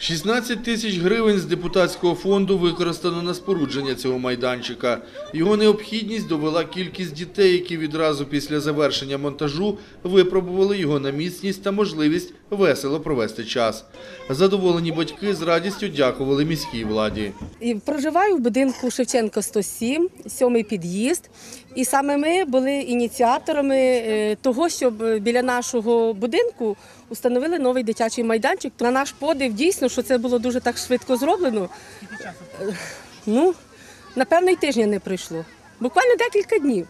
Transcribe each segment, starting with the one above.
16 тисяч гривень з депутатського фонду використано на спорудження цього майданчика. Його необхідність довела кількість дітей, які відразу після завершення монтажу випробували його на міцність та можливість весело провести час. Задоволені батьки з радістю дякували міській владі. Проживаю в будинку Шевченка 107, сьомий під'їзд. І саме ми були ініціаторами е, того, щоб е, біля нашого будинку установили новий дитячий майданчик. На наш подив дійсно, що це було дуже так швидко зроблено. Ну, напевно, й тижня не пройшло. Буквально декілька днів.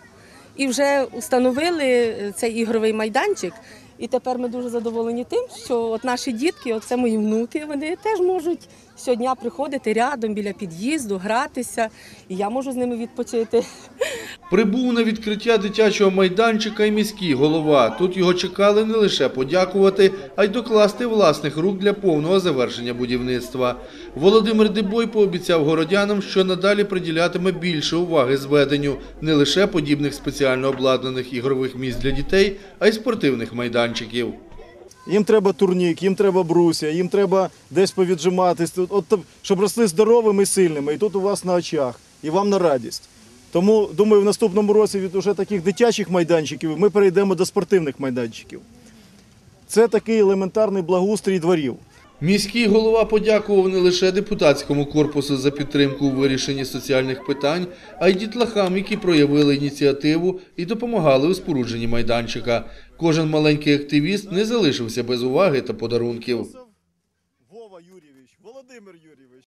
І вже установили е, цей ігровий майданчик. І тепер ми дуже задоволені тим, що от наші дітки, оце мої внуки, вони теж можуть щодня приходити рядом біля під'їзду, гратися, і я можу з ними відпочити. Прибув на відкриття дитячого майданчика і міський голова. Тут його чекали не лише подякувати, а й докласти власних рук для повного завершення будівництва. Володимир Дебой пообіцяв городянам, що надалі приділятиме більше уваги зведенню не лише подібних спеціально обладнаних ігрових місць для дітей, а й спортивних майданчиків. Їм треба турнік, їм треба бруся, їм треба десь повіджиматись, от, щоб росли здоровими і сильними. І тут у вас на очах, і вам на радість. Тому, думаю, в наступному році від уже таких дитячих майданчиків ми перейдемо до спортивних майданчиків. Це такий елементарний благоустрій дворів. Міський голова подякував не лише депутатському корпусу за підтримку у вирішенні соціальних питань, а й дітлахам, які проявили ініціативу і допомагали у спорудженні майданчика. Кожен маленький активіст не залишився без уваги та подарунків. Вова Юрійович, Володимир Юрійович.